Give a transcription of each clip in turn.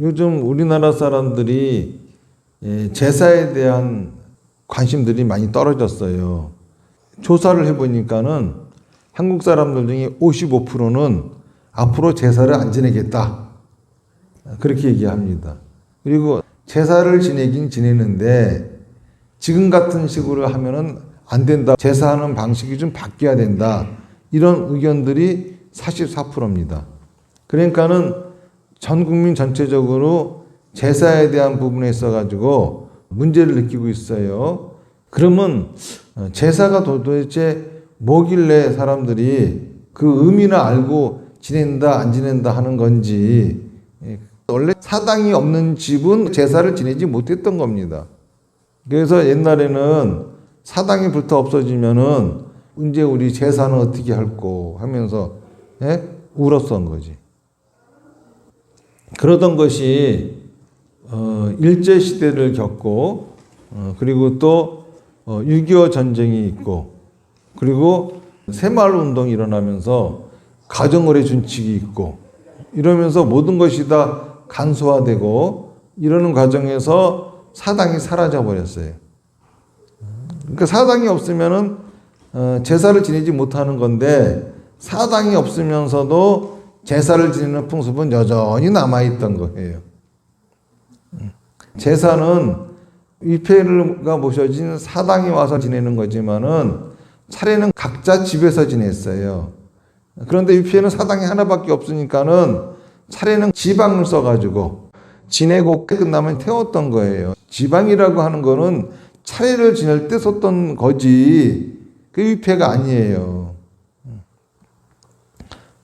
요즘 우리나라 사람들이 예, 제사에 대한 관심들이 많이 떨어졌어요. 조사를 해보니까는 한국 사람들 중에 55%는 앞으로 제사를 안 지내겠다. 그렇게 얘기합니다. 그리고 제사를 지내긴 지내는데 지금 같은 식으로 하면은 안 된다. 제사하는 방식이 좀 바뀌어야 된다. 이런 의견들이 44%입니다. 그러니까는 전 국민 전체적으로 제사에 대한 부분에 있어 가지고 문제를 느끼고 있어요. 그러면 제사가 도대체 뭐길래 사람들이 그 의미를 알고 지낸다 안 지낸다 하는 건지 예, 원래 사당이 없는 집은 제사를 지내지 못했던 겁니다. 그래서 옛날에는 사당이 불타 없어지면은 이제 우리 제사는 어떻게 할고 하면서 예? 울었던 거지. 그러던 것이 어, 일제 시대를 겪고 어, 그리고 또 어, 6.25 전쟁이 있고 그리고 새마을 운동이 일어나면서 가정거래 준칙이 있고 이러면서 모든 것이 다 간소화되고 이러는 과정에서 사당이 사라져 버렸어요. 그러니까 사당이 없으면은 어, 제사를 지내지 못하는 건데 사당이 없으면서도 제사를 지내는 풍습은 여전히 남아 있던 거예요. 제사는 위패가 모셔진 사당이 와서 지내는 거지만은 차례는 각자 집에서 지냈어요. 그런데 위패는 사당이 하나밖에 없으니까는 차례는 지방을 써가지고 지내고 끝나면 태웠던 거예요. 지방이라고 하는 거는 차례를 지낼 때 썼던 거지 그 위패가 아니에요.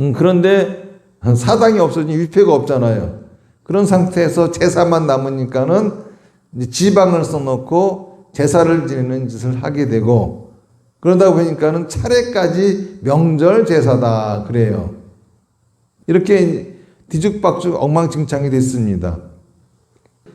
음, 그런데 사당이 없어지니 위패가 없잖아요. 그런 상태에서 제사만 남으니까는 지방을 써놓고 제사를 지내는 짓을 하게 되고 그러다 보니까는 차례까지 명절 제사다 그래요. 이렇게 뒤죽박죽 엉망진창이 됐습니다.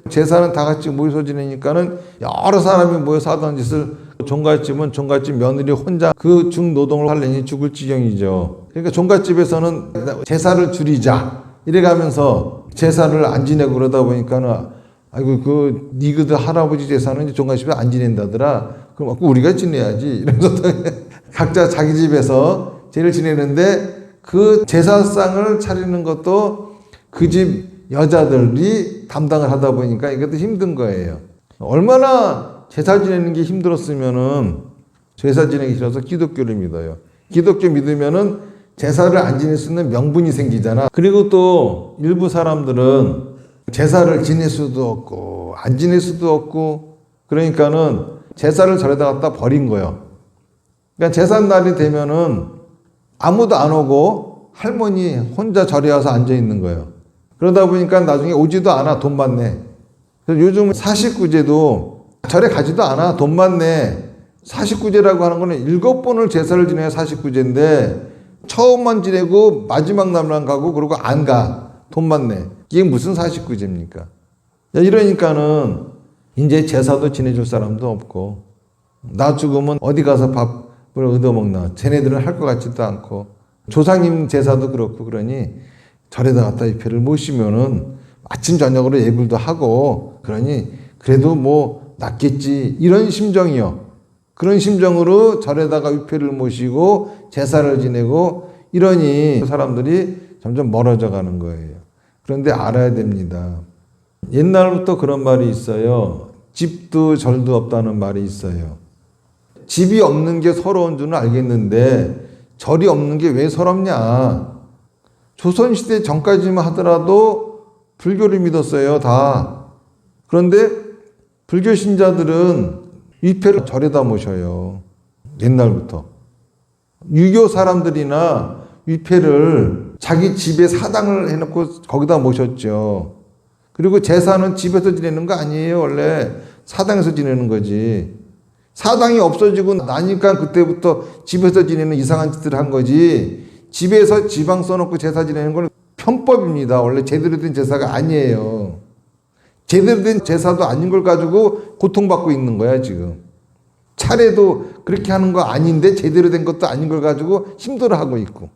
제사는 다 같이 모여서 지내니까는 여러 사람이 모여서 하던 짓을 종갓집은 종갓집 며느리 혼자 그 중노동을 하려니 죽을 지경이죠. 그러니까 종갓집에서는 제사를 줄이자 이래가면서 제사를 안 지내고 그러다 보니까는 아이고 그 니그들 할아버지 제사는 종갓집에 안 지낸다더라. 그럼 우리가 지내야지 이러면서 각자 자기 집에서 제를 지내는데 그 제사상을 차리는 것도 그 집 여자들이 담당을 하다 보니까 이것도 힘든 거예요. 얼마나 제사 지내는 게 힘들었으면은 제사 지내기 싫어서 기독교를 믿어요. 기독교 믿으면은 제사를 안 지낼 수 있는 명분이 생기잖아. 그리고 또 일부 사람들은 제사를 지낼 수도 없고 안 지낼 수도 없고 그러니까는 제사를 절에다 갖다 버린 거예요. 그러니까 제삿날이 되면은 아무도 안 오고 할머니 혼자 절에 와서 앉아 있는 거예요. 그러다 보니까 나중에 오지도 않아 돈 받네. 그래서 요즘 사십구제도 절에 가지도 않아 돈 받네. 사십구제라고 하는 거는 일곱 번을 제사를 지내야 사십구제인데 처음만 지내고 마지막 날만 가고 그러고 안 가. 돈 받네. 이게 무슨 사십구제입니까? 이러니까는 이제 제사도 지내줄 사람도 없고 나 죽으면 어디 가서 밥을 얻어먹나 쟤네들은 할 것 같지도 않고 조상님 제사도 그렇고 그러니 절에다 갖다 이 패를 모시면은 아침 저녁으로 예불도 하고 그러니 그래도 뭐 낫겠지 이런 심정이요. 그런 심정으로 절에다가 위패를 모시고 제사를 지내고 이러니 사람들이 점점 멀어져 가는 거예요. 그런데 알아야 됩니다. 옛날부터 그런 말이 있어요. 집도 절도 없다는 말이 있어요. 집이 없는 게 서러운 줄은 알겠는데 절이 없는 게 왜 서럽냐? 조선시대 전까지만 하더라도 불교를 믿었어요, 다. 그런데 불교 신자들은 위패를 절에다 모셔요. 옛날부터. 유교 사람들이나 위패를 자기 집에 사당을 해놓고 거기다 모셨죠. 그리고 제사는 집에서 지내는 거 아니에요, 원래. 사당에서 지내는 거지. 사당이 없어지고 나니까 그때부터 집에서 지내는 이상한 짓을 한 거지. 집에서 지방 써놓고 제사 지내는 건 편법입니다. 원래 제대로 된 제사가 아니에요. 제대로 된 제사도 아닌 걸 가지고 고통받고 있는 거야, 지금. 차례도 그렇게 하는 거 아닌데 제대로 된 것도 아닌 걸 가지고 힘들어 하고 있고.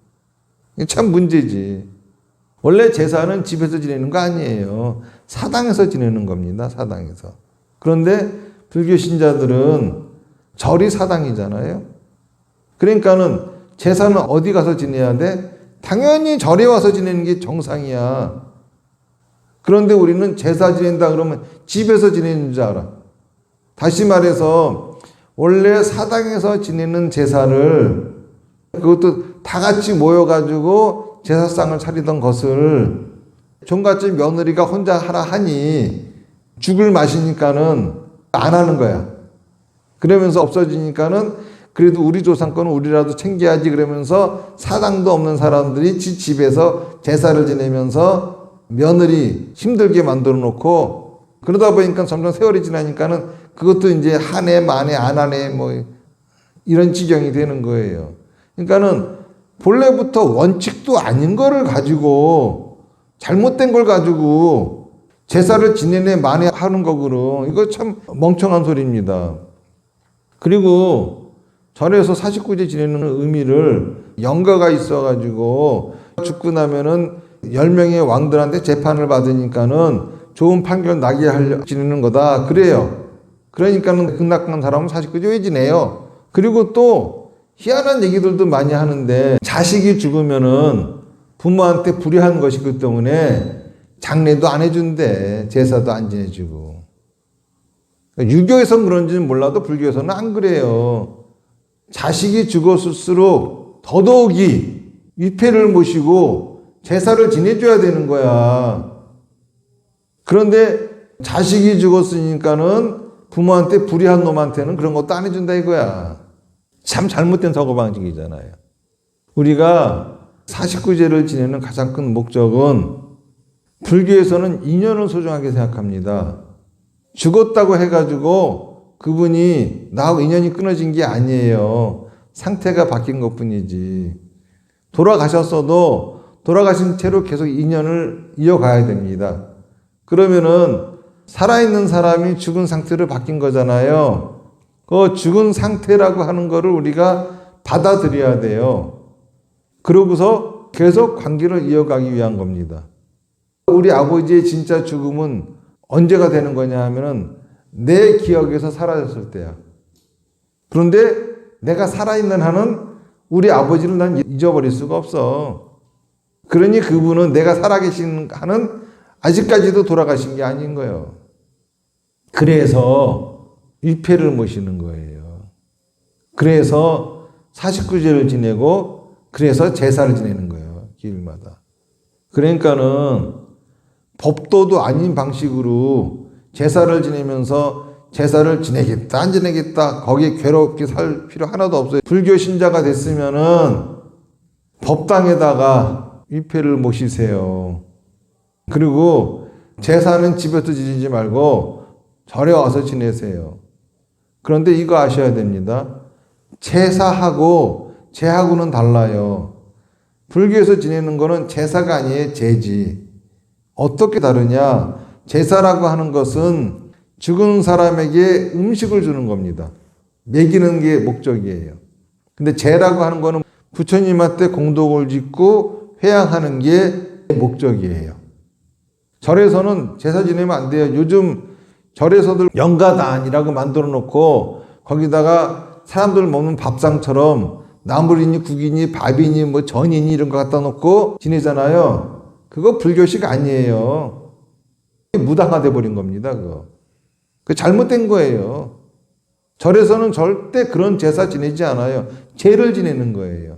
참 문제지. 원래 제사는 집에서 지내는 거 아니에요. 사당에서 지내는 겁니다. 사당에서. 그런데 불교 신자들은 절이 사당이잖아요. 그러니까는 제사는 어디 가서 지내야 돼? 당연히 절에 와서 지내는 게 정상이야. 그런데 우리는 제사 지낸다 그러면 집에서 지내는 줄 알아. 다시 말해서 원래 사당에서 지내는 제사를 그것도 다 같이 모여가지고 제사상을 차리던 것을 종갓집 며느리가 혼자 하라 하니 죽을 마시니까는 안 하는 거야. 그러면서 없어지니까는 그래도 우리 조상 거는 우리라도 챙겨야지 그러면서 사당도 없는 사람들이 지 집에서 제사를 지내면서 며느리 힘들게 만들어 놓고 그러다 보니까 점점 세월이 지나니까는 그것도 이제 한 해, 만 해, 안 하네 뭐 이런 지경이 되는 거예요. 그러니까는 본래부터 원칙도 아닌 거를 가지고 잘못된 걸 가지고 제사를 지내네 만에 하는 거고로 이거 참 멍청한 소리입니다. 그리고 절에서 사십구제 지내는 의미를 영가가 있어가지고 죽고 나면은 열 명의 왕들한테 재판을 받으니까는 좋은 판결 나게 하려 지내는 거다 그래요. 그러니까는 극락한 사람은 사십구제 왜 지내요? 그리고 또 희한한 얘기들도 많이 하는데 자식이 죽으면은 부모한테 불의한 것이기 때문에 장례도 안 해준대 제사도 안 지내주고 유교에서 그런지는 몰라도 불교에서는 안 그래요. 자식이 죽었을수록 더더욱이 위패를 모시고 제사를 지내줘야 되는 거야. 그런데 자식이 죽었으니까는 부모한테 불의한 놈한테는 그런 것도 안 해준다 이거야. 참 잘못된 사고방식이잖아요. 우리가 49제를 지내는 가장 큰 목적은 불교에서는 인연을 소중하게 생각합니다. 죽었다고 해가지고 그분이 나하고 인연이 끊어진 게 아니에요. 상태가 바뀐 것 뿐이지. 돌아가셨어도 돌아가신 채로 계속 인연을 이어가야 됩니다. 그러면은 살아있는 사람이 죽은 상태로 바뀐 거잖아요. 그 죽은 상태라고 하는 거를 우리가 받아들여야 돼요. 그러고서 계속 관계를 이어가기 위한 겁니다. 우리 아버지의 진짜 죽음은 언제가 되는 거냐 하면은 내 기억에서 사라졌을 때야. 그런데 내가 살아있는 한은 우리 아버지를 난 잊어버릴 수가 없어. 그러니 그분은 내가 살아계신 한은 아직까지도 돌아가신 게 아닌 거예요. 그래서 위패를 모시는 거예요. 그래서 49제를 지내고 그래서 제사를 지내는 거예요. 기일마다. 그러니까는 법도도 아닌 방식으로 제사를 지내면서 제사를 지내겠다 안 지내겠다 거기에 괴롭게 살 필요 하나도 없어요. 불교 신자가 됐으면은 법당에다가 위패를 모시세요. 그리고 제사는 집에서 지내지 말고 절에 와서 지내세요. 그런데 이거 아셔야 됩니다. 제사하고 제하고는 달라요. 불교에서 지내는 거는 제사가 아니에요, 제지. 어떻게 다르냐? 제사라고 하는 것은 죽은 사람에게 음식을 주는 겁니다. 먹이는 게 목적이에요. 근데 제라고 하는 거는 부처님한테 공덕을 짓고 회양하는 게 목적이에요. 절에서는 제사 지내면 안 돼요. 요즘 절에서들 영가단이라고 만들어 놓고 거기다가 사람들 먹는 밥상처럼 나물이니 국이니 밥이니 뭐 전이니 이런 거 갖다 놓고 지내잖아요. 그거 불교식 아니에요. 무당화돼 버린 겁니다. 그거. 그 잘못된 거예요. 절에서는 절대 그런 제사 지내지 않아요. 제를 지내는 거예요.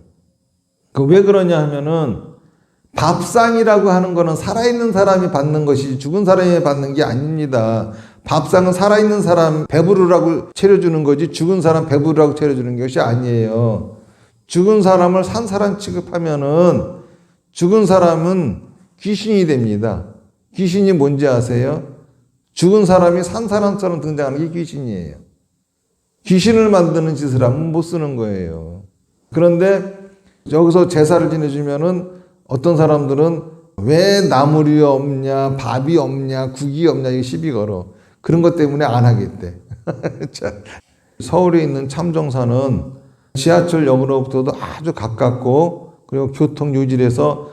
그 왜 그러냐 하면은 밥상이라고 하는 거는 살아있는 사람이 받는 것이 죽은 사람이 받는 게 아닙니다. 밥상은 살아있는 사람 배부르라고 차려주는 거지 죽은 사람 배부르라고 차려주는 것이 아니에요. 죽은 사람을 산 사람 취급하면은 죽은 사람은 귀신이 됩니다. 귀신이 뭔지 아세요? 죽은 사람이 산 사람처럼 등장하는 게 귀신이에요. 귀신을 만드는 짓을 하면 못 쓰는 거예요. 그런데 여기서 제사를 지내주면은 어떤 사람들은 왜 나물이 없냐, 밥이 없냐, 국이 없냐, 이게 시비 걸어. 그런 것 때문에 안 하겠대. 자, 서울에 있는 참정사는 지하철역으로부터도 아주 가깝고 그리고 교통 유질에서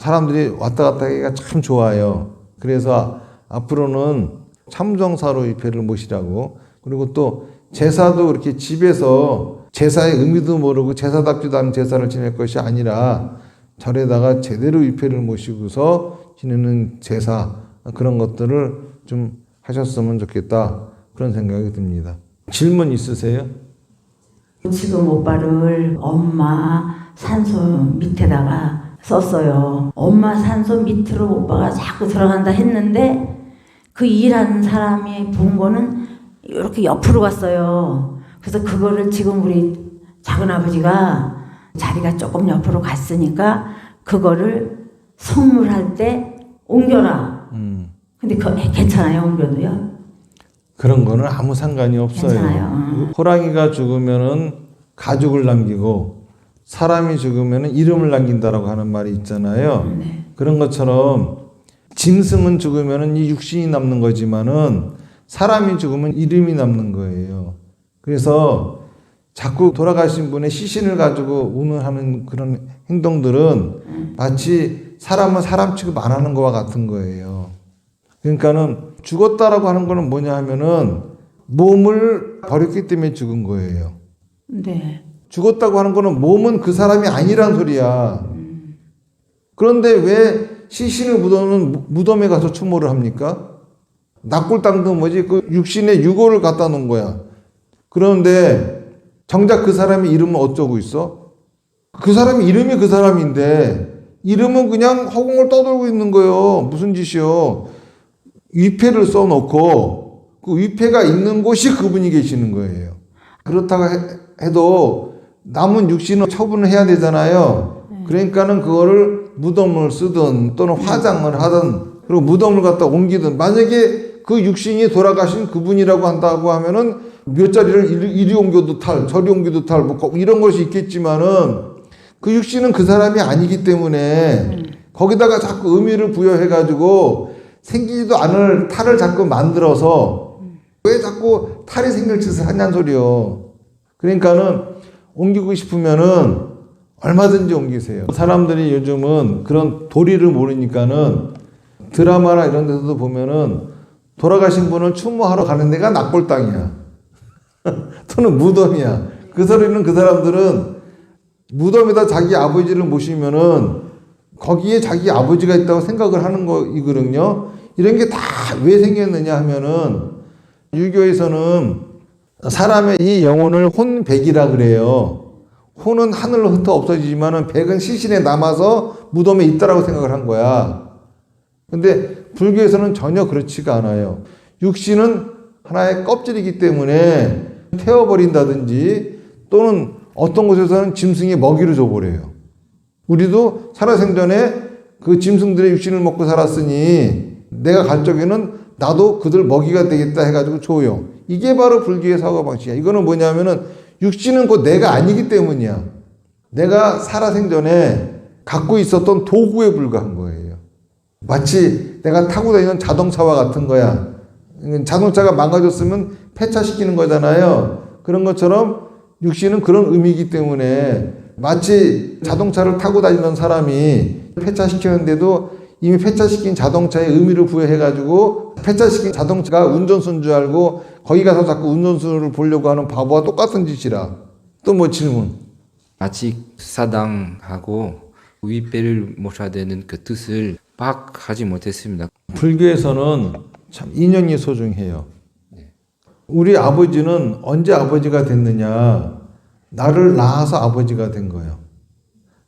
사람들이 왔다 갔다 하기가 참 좋아요. 그래서 앞으로는 참정사로 위패를 모시라고 그리고 또 제사도 그렇게 집에서 제사의 의미도 모르고 제사답지도 않은 제사를 지낼 것이 아니라 절에다가 제대로 위패를 모시고서 지내는 제사 그런 것들을 좀 하셨으면 좋겠다 그런 생각이 듭니다. 질문 있으세요? 지금 오빠를 엄마 산소 밑에다가 썼어요. 엄마 산소 밑으로 오빠가 자꾸 들어간다 했는데 그 일하는 사람이 본 거는 이렇게 옆으로 갔어요. 그래서 그거를 지금 우리 작은 아버지가 자리가 조금 옆으로 갔으니까 그거를 선물할 때 옮겨라. 음, 근데 그 괜찮아요 옮겨도요? 그런 거는 아무 상관이 없어요. 괜찮아요. 음. 호랑이가 죽으면은 가죽을 남기고 사람이 죽으면은 이름을 남긴다라고 하는 말이 있잖아요. 네. 그런 것처럼 짐승은 죽으면은 이 육신이 남는 거지만은 사람이 죽으면 이름이 남는 거예요. 그래서 자꾸 돌아가신 분의 시신을 가지고 운운하는 그런 행동들은 마치 사람은 사람 취급 안 하는 거와 같은 거예요. 그러니까는 죽었다라고 하는 거는 뭐냐 하면은 몸을 버렸기 때문에 죽은 거예요. 네. 죽었다고 하는 거는 몸은 그 사람이 아니란 소리야. 그런데 왜 시신을 묻어놓은 무덤에 가서 추모를 합니까? 낙골당도 뭐지? 그 육신에 유골을 갖다 놓은 거야. 그런데 정작 그 사람의 이름은 어쩌고 있어? 그 사람이 이름이 그 사람인데 이름은 그냥 허공을 떠돌고 있는 거예요. 무슨 짓이요? 위패를 써놓고 그 위패가 있는 곳이 그분이 계시는 거예요. 그렇다고 해- 해도 남은 육신은 처분을 해야 되잖아요. 그러니까는 그거를 무덤을 쓰든 또는 화장을 하든 그리고 무덤을 갖다 옮기든 만약에 그 육신이 돌아가신 그분이라고 한다고 하면은 몇 자리를 이리, 옮겨도 탈, 저리 옮겨도 탈, 뭐 거- 이런 것이 있겠지만은 그 육신은 그 사람이 아니기 때문에 거기다가 자꾸 의미를 부여해가지고 생기지도 않을 탈을 자꾸 만들어서 왜 자꾸 탈이 생길 짓을 하냐는 소리요. 그러니까는 옮기고 싶으면은 얼마든지 옮기세요. 사람들이 요즘은 그런 도리를 모르니까는 드라마나 이런 데서도 보면은 돌아가신 분을 추모하러 가는 데가 낙골당이야. 또는 무덤이야. 그 소리는 그 사람들은 무덤에다 자기 아버지를 모시면은 거기에 자기 아버지가 있다고 생각을 하는 거이거든요. 이런 게 다 왜 생겼느냐 하면은 유교에서는 사람의 이 영혼을 혼백이라 그래요. 혼은 하늘로 흩어 없어지지만은 백은 시신에 남아서 무덤에 있다라고 생각을 한 거야. 근데 불교에서는 전혀 그렇지가 않아요. 육신은 하나의 껍질이기 때문에 태워버린다든지 또는 어떤 곳에서는 짐승의 먹이로 줘버려요. 우리도 살아생전에 그 짐승들의 육신을 먹고 살았으니 내가 갈 적에는 나도 그들 먹이가 되겠다 해가지고 줘요. 이게 바로 불교의 사고 방식이야. 이거는 뭐냐면은 육신은 곧 내가 아니기 때문이야. 내가 살아생전에 갖고 있었던 도구에 불과한 거예요. 마치 내가 타고 다니는 자동차와 같은 거야. 자동차가 망가졌으면 폐차시키는 거잖아요. 그런 것처럼 육신은 그런 의미이기 때문에 마치 자동차를 타고 다니던 사람이 폐차시키는데도 이미 폐차시킨 자동차에 의미를 부여해가지고 폐차시킨 자동차가 운전수인 줄 알고 거기 가서 자꾸 운전수를 보려고 하는 바보와 똑같은 짓이라. 또 뭐 질문? 아직 사당하고 위배를 모셔야 되는 그 뜻을 파악하지 못했습니다. 불교에서는 참 인연이 소중해요. 우리 아버지는 언제 아버지가 됐느냐? 나를 낳아서 아버지가 된 거예요.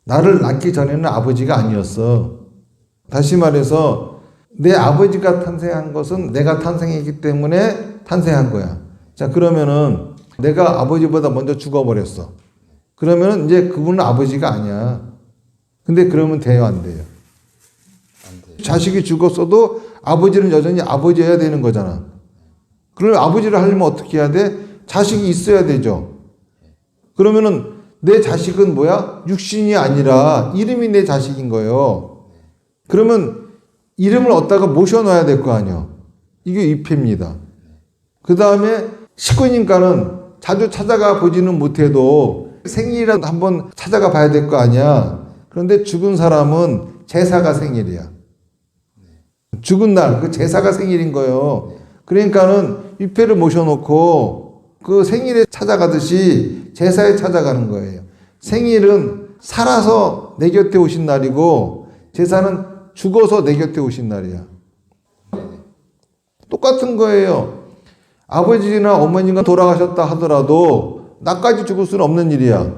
나를 낳기 전에는 아버지가 아니었어. 다시 말해서 내 아버지가 탄생한 것은 내가 탄생했기 때문에 탄생한 거야. 자, 그러면은 내가 아버지보다 먼저 죽어버렸어. 그러면은 이제 그분은 아버지가 아니야. 근데 그러면 돼요, 안 돼요? 자식이 죽었어도 아버지는 여전히 아버지여야 되는 거잖아. 그럼 아버지를 하려면 어떻게 해야 돼? 자식이 있어야 되죠. 그러면은 내 자식은 뭐야? 육신이 아니라 이름이 내 자식인 거예요. 그러면 이름을 얻다가 모셔놔야 될 거 아니야. 이게 입회입니다. 그 다음에 식구니까는 자주 찾아가 보지는 못해도 생일이라도 한번 찾아가 봐야 될 거 아니야. 그런데 죽은 사람은 제사가 생일이야. 죽은 날, 그 제사가 생일인 거예요. 그러니까는 위패를 모셔놓고 그 생일에 찾아가듯이 제사에 찾아가는 거예요. 생일은 살아서 내 곁에 오신 날이고 제사는 죽어서 내 곁에 오신 날이야. 똑같은 거예요. 아버지나 어머니가 돌아가셨다 하더라도 나까지 죽을 수는 없는 일이야.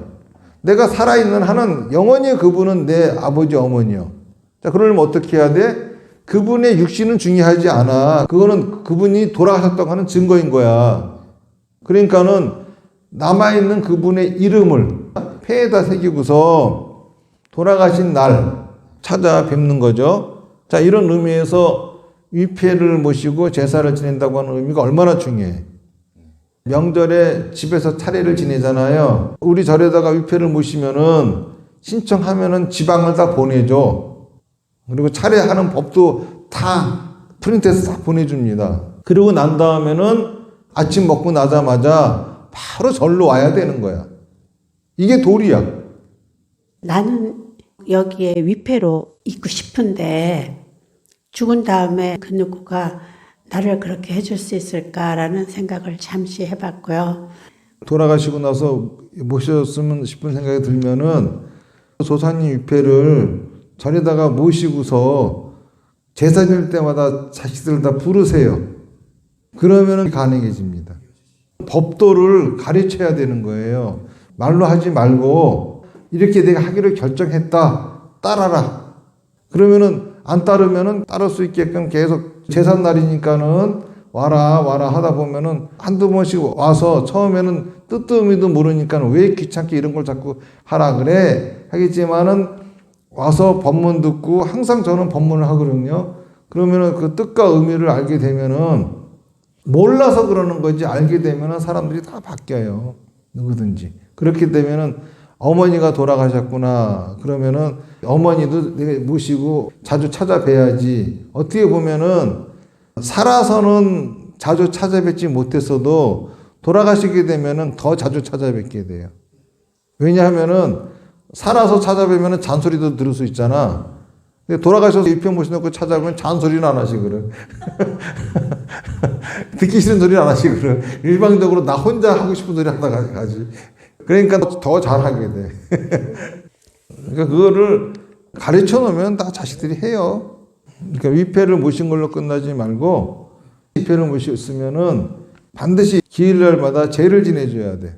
내가 살아있는 한은 영원히 그분은 내 아버지 어머니요. 자, 그러려면 어떻게 해야 돼? 그분의 육신은 중요하지 않아. 그거는 그분이 돌아가셨다고 하는 증거인 거야. 그러니까는 남아있는 그분의 이름을 폐에다 새기고서 돌아가신 날 찾아뵙는 거죠. 자, 이런 의미에서 위패를 모시고 제사를 지낸다고 하는 의미가 얼마나 중요해. 명절에 집에서 차례를 지내잖아요. 우리 절에다가 위패를 모시면은 신청하면은 지방을 다 보내줘. 그리고 차례하는 법도 다 프린트해서 다 보내줍니다. 그러고 난 다음에는 아침 먹고 나자마자 바로 절로 와야 되는 거야. 이게 도리야. 나는 여기에 위패로 있고 싶은데 죽은 다음에 그 누구가 나를 그렇게 해줄 수 있을까라는 생각을 잠시 해봤고요. 돌아가시고 나서 모셨으면 싶은 생각이 들면은 조사님 위패를 절에다가 모시고서 제사 지낼 때마다 자식들을 다 부르세요. 그러면은 가능해집니다. 법도를 가르쳐야 되는 거예요. 말로 하지 말고 이렇게 내가 하기로 결정했다. 따라라. 그러면은 안 따르면은 따를 수 있게끔 계속 제삿 날이니까는 와라 와라 하다 보면은 한두 번씩 와서 처음에는 뜻도 의미도 모르니까 왜 귀찮게 이런 걸 자꾸 하라 그래 하겠지만은 와서 법문 듣고 항상 저는 법문을 하거든요. 그러면은 그 뜻과 의미를 알게 되면은 몰라서 그러는 거지 알게 되면은 사람들이 다 바뀌어요. 누구든지. 그렇게 되면은 어머니가 돌아가셨구나. 그러면은 어머니도 내가 모시고 자주 찾아뵈야지. 어떻게 보면은 살아서는 자주 찾아뵙지 못했어도 돌아가시게 되면은 더 자주 찾아뵙게 돼요. 왜냐하면은 살아서 찾아뵈면은 잔소리도 들을 수 있잖아. 돌아가셔서 입편 모셔놓고 찾아보면 잔소리는 안 하시거든. 듣기 싫은 소리는 안 하시거든. 일방적으로 나 혼자 하고 싶은 소리 하다가 가지. 그러니까 더 잘하게 돼. 그러니까 그거를 가르쳐 놓으면 다 자식들이 해요. 그러니까 위패를 모신 걸로 끝나지 말고 위패를 모셨으면은 반드시 기일날마다 제를 지내줘야 돼.